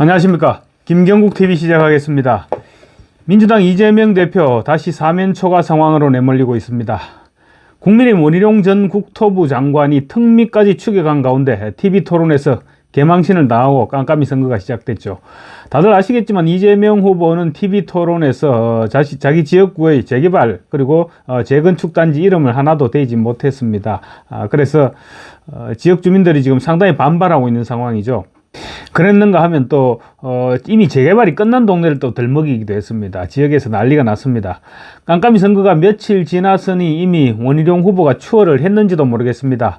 안녕하십니까. 김경국 TV 시작하겠습니다. 민주당 이재명 대표 다시 사면 초과 상황으로 내몰리고 있습니다. 국민의힘 원희룡 전 국토부 장관이 특미까지 추격한 가운데 TV 토론에서 개망신을 당하고 깜깜이 선거가 시작됐죠. 다들 아시겠지만 이재명 후보는 TV 토론에서 자시, 자기 지역구의 재개발 그리고 어, 재건축 단지 이름을 하나도 대지 못했습니다. 아, 그래서 어, 지역 주민들이 지금 상당히 반발하고 있는 상황이죠. 그랬는가 하면 또 어, 이미 재개발이 끝난 동네를 또 들먹이기도 했습니다. 지역에서 난리가 났습니다. 깜깜이 선거가 며칠 지났으니 이미 원희룡 후보가 추월을 했는지도 모르겠습니다.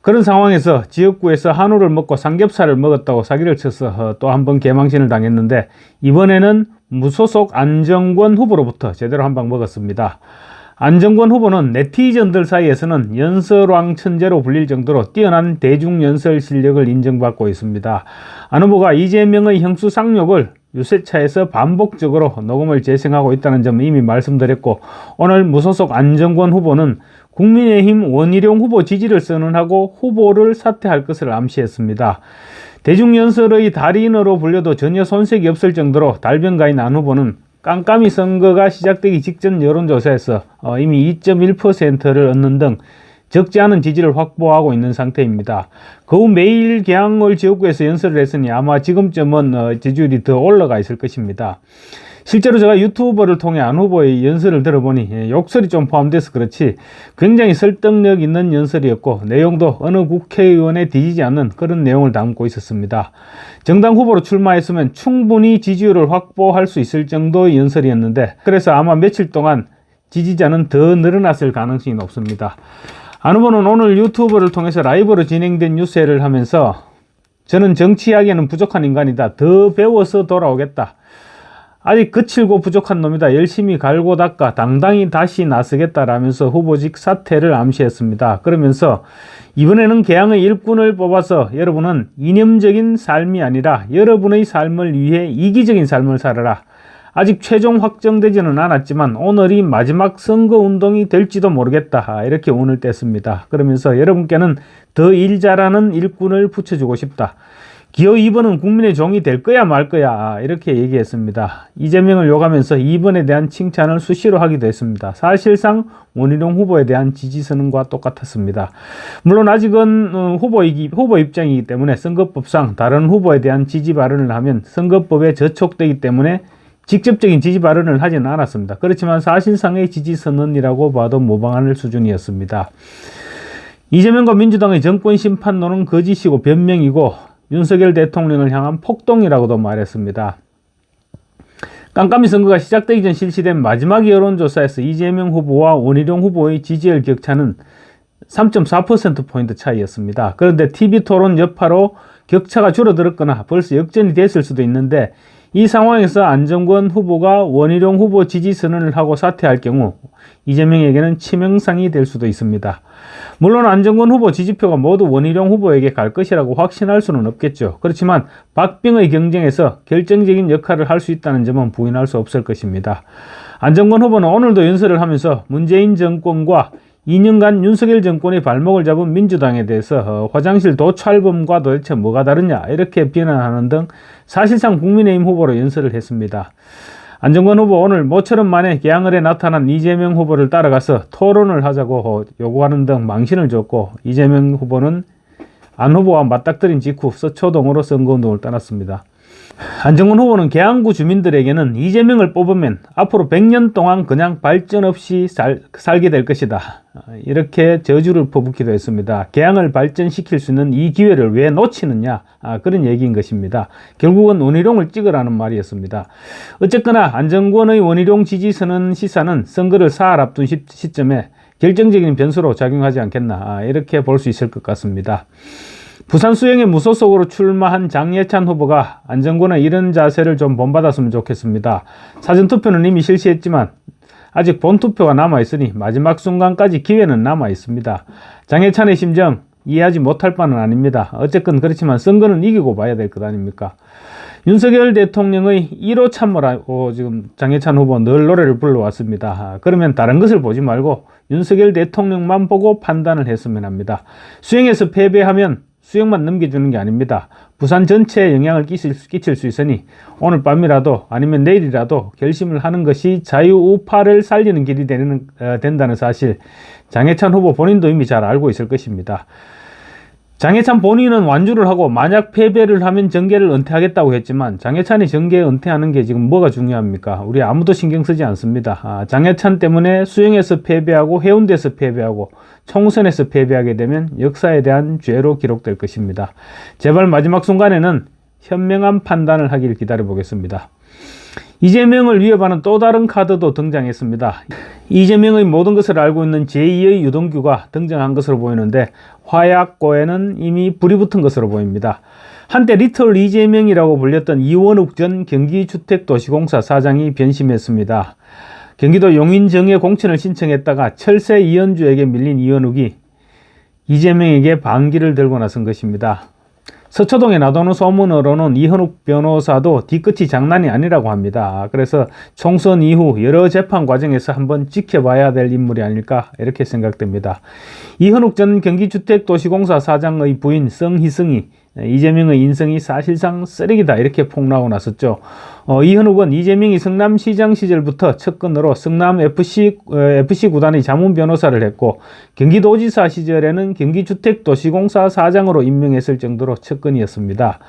그런 상황에서 지역구에서 한우를 먹고 삼겹살을 먹었다고 사기를 쳐서 어, 또 한 번 개망신을 당했는데 이번에는 무소속 안정권 후보로부터 제대로 한 방 먹었습니다. 안정권 후보는 네티즌들 사이에서는 연설왕 천재로 불릴 정도로 뛰어난 대중 연설 실력을 인정받고 있습니다. 안 후보가 이재명의 형수 쌍욕을 유세차에서 반복적으로 녹음을 재생하고 있다는 점을 이미 말씀드렸고 오늘 무소속 안정권 후보는 국민의힘 원희룡 후보 지지를 선언하고 후보를 사퇴할 것을 암시했습니다. 대중연설의 달인으로 불려도 전혀 손색이 없을 정도로 달변가인 안 후보는 깜깜이 선거가 시작되기 직전 여론조사에서 어, 이미 2.1%를 얻는 등 적지 않은 지지를 확보하고 있는 상태입니다. 그 후 매일 개항을 지역구에서 연설을 했으니 아마 지금쯤은 어, 지지율이 더 올라가 있을 것입니다. 실제로 제가 유튜버를 통해 안 후보의 연설을 들어보니 예, 욕설이 좀 포함돼서 그렇지 굉장히 설득력 있는 연설이었고 내용도 어느 국회의원에 뒤지지 않는 그런 내용을 담고 있었습니다. 정당 후보로 출마했으면 충분히 지지율을 확보할 수 있을 정도의 연설이었는데 그래서 아마 며칠 동안 지지자는 더 늘어났을 가능성이 높습니다. 안 후보는 오늘 유튜브를 통해서 라이브로 진행된 뉴스회를 하면서 저는 정치하기에는 부족한 인간이다. 더 배워서 돌아오겠다. 아직 거칠고 부족한 놈이다. 열심히 갈고 닦아 당당히 다시 나서겠다라면서 후보직 사퇴를 암시했습니다. 그러면서 이번에는 개항의 일꾼을 뽑아서 여러분은 이념적인 삶이 아니라 여러분의 삶을 위해 이기적인 삶을 살아라. 아직 최종 확정되지는 않았지만 오늘이 마지막 선거 운동이 될지도 모르겠다. 이렇게 운을 뗐습니다. 그러면서 여러분께는 더일 잘하는 일꾼을 붙여주고 싶다. 기호 2번은 국민의 종이 될 거야 말 거야 이렇게 얘기했습니다. 이재명을 욕하면서 2번에 대한 칭찬을 수시로 하기도 했습니다. 사실상 원희룡 후보에 대한 지지 선언과 똑같았습니다. 물론 아직은 어, 후보이기, 후보 입장이기 때문에 선거법상 다른 후보에 대한 지지 발언을 하면 선거법에 저촉되기 때문에 직접적인 지지 발언을 하지는 않았습니다. 그렇지만 사실상의 지지 선언이라고 봐도 무방할 수준이었습니다. 이재명과 민주당의 정권 심판론은 거짓이고 변명이고 윤석열 대통령을 향한 폭동이라고도 말했습니다. 깜깜이 선거가 시작되기 전 실시된 마지막 여론조사에서 이재명 후보와 원희룡 후보의 지지율 격차는 3.4%포인트 차이였습니다. 그런데 TV토론 여파로 격차가 줄어들었거나 벌써 역전이 됐을 수도 있는데 이 상황에서 안정권 후보가 원희룡 후보 지지 선언을 하고 사퇴할 경우 이재명에게는 치명상이 될 수도 있습니다. 물론 안정권 후보 지지표가 모두 원희룡 후보에게 갈 것이라고 확신할 수는 없겠죠. 그렇지만 박빙의 경쟁에서 결정적인 역할을 할 수 있다는 점은 부인할 수 없을 것입니다. 안정권 후보는 오늘도 연설을 하면서 문재인 정권과 2년간 윤석열 정권의 발목을 잡은 민주당에 대해서 어, 화장실 도찰범과 도대체 뭐가 다르냐 이렇게 비난하는 등 사실상 국민의힘 후보로 연설을 했습니다. 안정권 후보 오늘 모처럼 만에 개항을에 나타난 이재명 후보를 따라가서 토론을 하자고 요구하는 등 망신을 줬고 이재명 후보는 안 후보와 맞닥뜨린 직후 서초동으로 선거운동을 떠났습니다. 안정권 후보는 계양구 주민들에게는 이재명을 뽑으면 앞으로 100년 동안 그냥 발전 없이 살, 살게 될 것이다. 이렇게 저주를 퍼붓기도 했습니다. 계양을 발전시킬 수 있는 이 기회를 왜 놓치느냐 아, 그런 얘기인 것입니다. 결국은 원희룡을 찍으라는 말이었습니다. 어쨌거나 안정권의 원희룡 지지 선언 시사는 선거를 사흘 앞둔 시, 시점에 결정적인 변수로 작용하지 않겠나 아, 이렇게 볼 수 있을 것 같습니다. 부산 수영에 무소속으로 출마한 장예찬 후보가 안정권의 이런 자세를 좀 본받았으면 좋겠습니다. 사전투표는 이미 실시했지만 아직 본투표가 남아있으니 마지막 순간까지 기회는 남아있습니다. 장예찬의 심정 이해하지 못할 바는 아닙니다. 어쨌건 그렇지만 선거는 이기고 봐야 될 것 아닙니까? 윤석열 대통령의 1호 참모라고 지금 장혜찬 후보 늘 노래를 불러왔습니다. 그러면 다른 것을 보지 말고 윤석열 대통령만 보고 판단을 했으면 합니다. 수행에서 패배하면 수역만 넘겨주는 게 아닙니다. 부산 전체에 영향을 끼칠, 수- 끼칠 수 있으니 오늘 밤이라도 아니면 내일이라도 결심을 하는 것이 자유우파를 살리는 길이 되는, 어, 된다는 사실 장해찬 후보 본인도 이미 잘 알고 있을 것입니다. 장해찬 본인은 완주를 하고 만약 패배를 하면 정계를 은퇴하겠다고 했지만 장해찬이 정계 은퇴하는 게 지금 뭐가 중요합니까? 우리 아무도 신경 쓰지 않습니다. 아, 장해찬 때문에 수영에서 패배하고 해운대에서 패배하고 총선에서 패배하게 되면 역사에 대한 죄로 기록될 것입니다. 제발 마지막 순간에는 현명한 판단을 하길 기다려 보겠습니다. 이재명을 위협하는 또 다른 카드도 등장했습니다. 이재명의 모든 것을 알고 있는 제2의 유동규가 등장한 것으로 보이는데 화약고에는 이미 불이 붙은 것으로 보입니다. 한때 리틀 이재명이라고 불렸던 이원욱 전 경기주택도시공사 사장이 변심했습니다. 경기도 용인정에 공천을 신청했다가 철새 이현주에게 밀린 이현욱이 이재명에게 반기를 들고 나선 것입니다. 서초동에 나도는 소문으로는 이현욱 변호사도 뒤끝이 장난이 아니라고 합니다. 그래서 총선 이후 여러 재판 과정에서 한번 지켜봐야 될 인물이 아닐까 이렇게 생각됩니다. 이현욱 전 경기주택도시공사 사장의 부인 성희승이 이재명의 인성이 사실상 쓰레기다 이렇게 폭로하고 나섰죠. 어, 이현욱은 이재명이 성남시장 시절부터 측근으로 성남 FC, 어, FC 구단의 자문 변호사를 했고 경기도지사 시절에는 경기주택도시공사 사장으로 임명했을 정도로 측근이었습니다.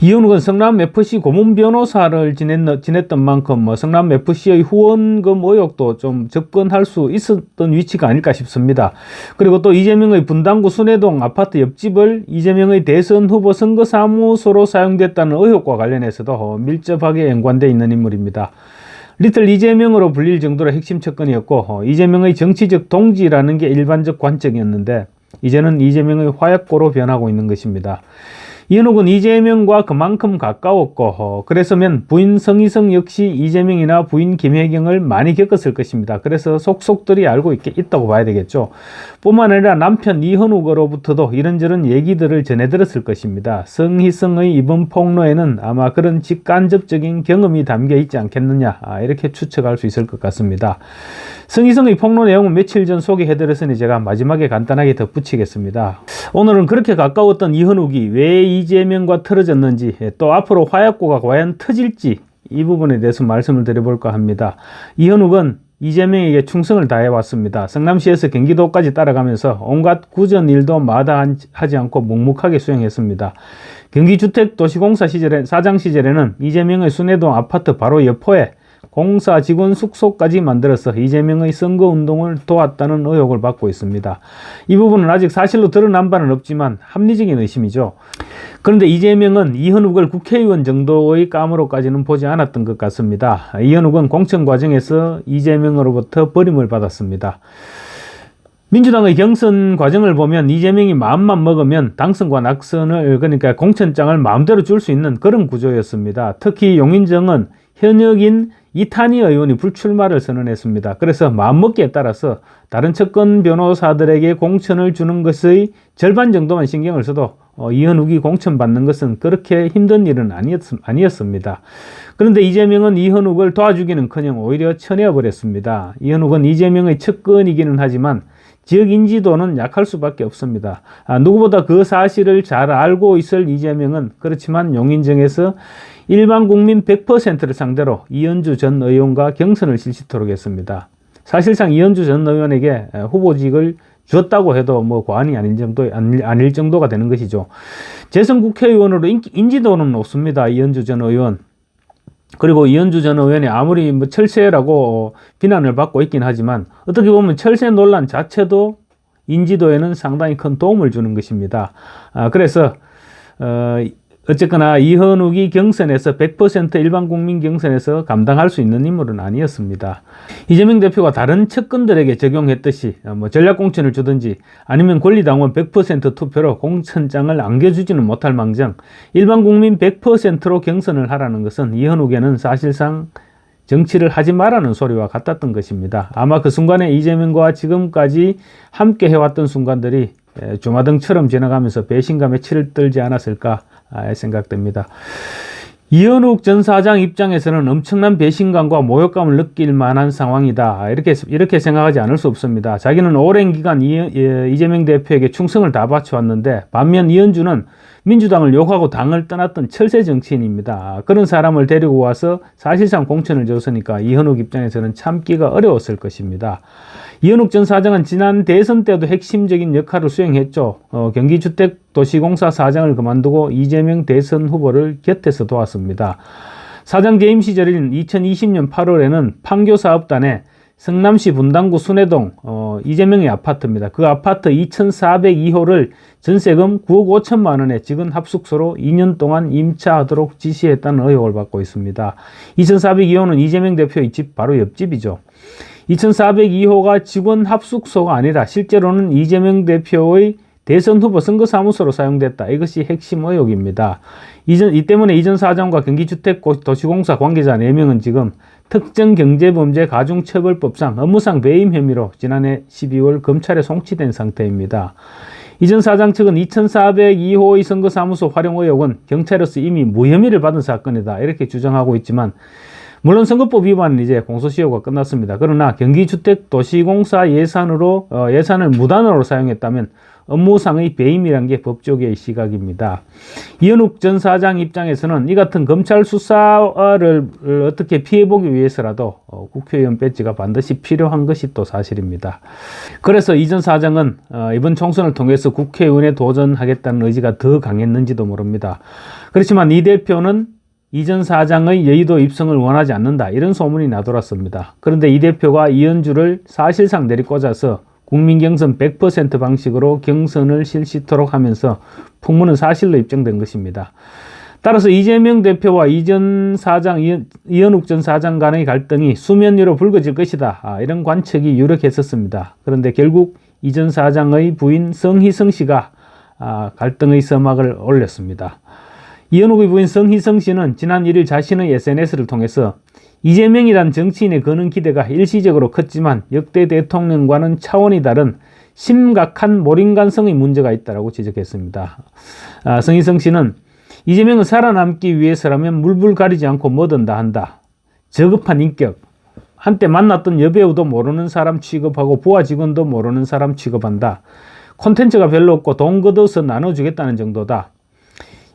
이현욱은 성남 FC 고문 변호사를 지냈, 지냈던 만큼 뭐 성남 FC의 후원금 의혹도 좀 접근할 수 있었던 위치가 아닐까 싶습니다. 그리고 또 이재명의 분당구 순회동 아파트 옆집을 이재명의 대선 후보 선거사무소로 사용됐다는 의혹과 관련해서도 밀접하게 연관되어 있는 인물입니다. 리틀 이재명으로 불릴 정도로 핵심 측근이었고 어, 이재명의 정치적 동지라는 게 일반적 관측이었는데 이제는 이재명의 화약고로 변하고 있는 것입니다. 이현욱은 이재명과 그만큼 가까웠고 어, 그랬으면 부인 성희성 역시 이재명이나 부인 김혜경을 많이 겪었을 것입니다. 그래서 속속들이 알고 있, 있다고 봐야 되겠죠. 뿐만 아니라 남편 이현욱으로부터도 이런저런 얘기들을 전해 들었을 것입니다. 성희성의 이번 폭로에는 아마 그런 직간접적인 경험이 담겨 있지 않겠느냐 아, 이렇게 추측할 수 있을 것 같습니다. 성희성의 폭로 내용은 며칠 전 소개해드렸으니 제가 마지막에 간단하게 덧붙이겠습니다. 오늘은 그렇게 가까웠던 이현욱이 왜 이재명과 틀어졌는지 또 앞으로 화약고가 과연 터질지 이 부분에 대해서 말씀을 드려볼까 합니다. 이현욱은 이재명에게 충성을 다해왔습니다. 성남시에서 경기도까지 따라가면서 온갖 구전 일도 마다하지 않고 묵묵하게 수행했습니다. 경기주택도시공사 시절에 사장 시절에는 이재명의 순회동 아파트 바로 옆포에 공사 직원 숙소까지 만들어서 이재명의 선거 운동을 도왔다는 의혹을 받고 있습니다. 이 부분은 아직 사실로 드러난 바는 없지만 합리적인 의심이죠. 그런데 이재명은 이현욱을 국회의원 정도의 감으로까지는 보지 않았던 것 같습니다. 이현욱은 공천 과정에서 이재명으로부터 버림을 받았습니다. 민주당의 경선 과정을 보면 이재명이 마음만 먹으면 당선과 낙선을 그러니까 공천장을 마음대로 줄 수 있는 그런 구조였습니다. 특히 용인정은 현역인 이탄희 의원이 불출마를 선언했습니다. 그래서 마음먹기에 따라서 다른 측근 변호사들에게 공천을 주는 것의 절반 정도만 신경을 써도 어, 이현욱이 공천받는 것은 그렇게 힘든 일은 아니었, 아니었습니다. 그런데 이재명은 이현욱을 도와주기는커녕 오히려 쳐내어버렸습니다. 이현욱은 이재명의 측근이기는 하지만 지역 인지도는 약할 수밖에 없습니다. 아, 누구보다 그 사실을 잘 알고 있을 이재명은 그렇지만 용인정에서 일반 국민 100%를 상대로 이현주 전 의원과 경선을 실시토록 했습니다. 사실상 이현주 전 의원에게 후보직을 주었다고 해도 뭐 과언이 아닌 정도 아닐 정도가 되는 것이죠. 재선 국회의원으로 인지도는 없습니다. 이현주 전 의원. 그리고 이현주 전 의원이 아무리 뭐 철새라고 비난을 받고 있긴 하지만 어떻게 보면 철새 논란 자체도 인지도에는 상당히 큰 도움을 주는 것입니다. 아, 그래서 어, 어쨌거나 이현욱이 경선에서 100% 일반 국민 경선에서 감당할 수 있는 인물은 아니었습니다. 이재명 대표가 다른 측근들에게 적용했듯이 뭐 전략 공천을 주든지 아니면 권리당원 100% 투표로 공천장을 안겨주지는 못할 망정 일반 국민 100%로 경선을 하라는 것은 이현욱에는 사실상 정치를 하지 말라는 소리와 같았던 것입니다. 아마 그 순간에 이재명과 지금까지 함께 해왔던 순간들이 주마등처럼 지나가면서 배신감에 치를 떨지 않았을까 생각됩니다. 이현욱 전 사장 입장에서는 엄청난 배신감과 모욕감을 느낄 만한 상황이다. 이렇게, 이렇게 생각하지 않을 수 없습니다. 자기는 오랜 기간 이, 예, 이재명 대표에게 충성을 다 바쳐왔는데 반면 이현주는 민주당을 욕하고 당을 떠났던 철새 정치인입니다. 그런 사람을 데리고 와서 사실상 공천을 줬으니까 이현욱 입장에서는 참기가 어려웠을 것입니다. 이현욱 전 사장은 지난 대선 때도 핵심적인 역할을 수행했죠. 어, 경기주택 도시공사 사장을 그만두고 이재명 대선 후보를 곁에서 도왔습니다. 사장 재임 시절인 2020년 8월에는 판교사업단에 성남시 분당구 순회동 어, 이재명의 아파트입니다. 그 아파트 2,402호를 전세금 9억 5천만 원에 지금 합숙소로 2년 동안 임차하도록 지시했다는 의혹을 받고 있습니다. 2,402호는 이재명 대표의 집 바로 옆집이죠. 2402호가 직원 합숙소가 아니라 실제로는 이재명 대표의 대선 후보 선거사무소로 사용됐다. 이것이 핵심 의혹입니다. 이전, 이 때문에 이전 사장과 경기주택 도시공사 관계자 4명은 지금 특정 경제범죄 가중처벌법상 업무상 배임 혐의로 지난해 12월 검찰에 송치된 상태입니다. 이전 사장 측은 2402호의 선거사무소 활용 의혹은 경찰로서 이미 무혐의를 받은 사건이다. 이렇게 주장하고 있지만 물론 선거법 위반은 이제 공소시효가 끝났습니다. 그러나 경기주택도시공사 예산으로 어, 예산을 무단으로 사용했다면 업무상의 배임이란 게 법조계의 시각입니다. 이현욱 전 사장 입장에서는 이 같은 검찰 수사를 어떻게 피해보기 위해서라도 어, 국회의원 배지가 반드시 필요한 것이 또 사실입니다. 그래서 이 전 사장은 어, 이번 총선을 통해서 국회의원에 도전하겠다는 의지가 더 강했는지도 모릅니다. 그렇지만 이 대표는 이전 사장의 여의도 입성을 원하지 않는다. 이런 소문이 나돌았습니다. 그런데 이 대표가 이현주를 사실상 내리꽂아서 국민 경선 100% 방식으로 경선을 실시토록 하면서 풍문은 사실로 입증된 것입니다. 따라서 이재명 대표와 이전 사장, 이현욱 전 사장 간의 갈등이 수면 위로 불거질 것이다. 아, 이런 관측이 유력했었습니다. 그런데 결국 이전 사장의 부인 성희성 씨가 아, 갈등의 서막을 올렸습니다. 이현욱의 부인 성희성 씨는 지난 1일 자신의 SNS를 통해서 이재명이란 정치인의 거는 기대가 일시적으로 컸지만 역대 대통령과는 차원이 다른 심각한 몰인간성의 문제가 있다고 지적했습니다. 아, 성희성 씨는 이재명은 살아남기 위해서라면 물불 가리지 않고 뭐든 다 한다. 저급한 인격. 한때 만났던 여배우도 모르는 사람 취급하고 부하 직원도 모르는 사람 취급한다. 콘텐츠가 별로 없고 돈 걷어서 나눠주겠다는 정도다.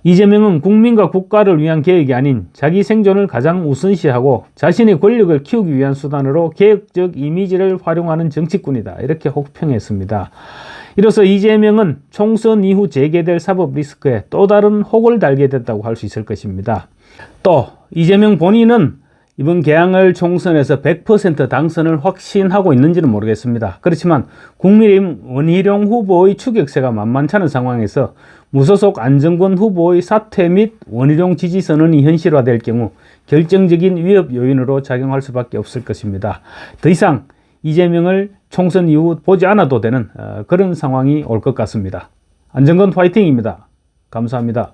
이재명은 국민과 국가를 위한 계획이 아닌 자기 생존을 가장 우선시하고 자신의 권력을 키우기 위한 수단으로 개혁적 이미지를 활용하는 정치꾼이다. 이렇게 혹평했습니다. 이로써 이재명은 총선 이후 재개될 사법 리스크에 또 다른 혹을 달게 됐다고 할 수 있을 것입니다. 또 이재명 본인은 이번 개항을 총선에서 100% 당선을 확신하고 있는지는 모르겠습니다. 그렇지만 국민의힘 원희룡 후보의 추격세가 만만찮은 상황에서 무소속 안정권 후보의 사퇴 및 원희룡 지지 선언이 현실화될 경우 결정적인 위협 요인으로 작용할 수밖에 없을 것입니다. 더 이상 이재명을 총선 이후 보지 않아도 되는 어, 그런 상황이 올 것 같습니다. 안정권 화이팅입니다. 감사합니다.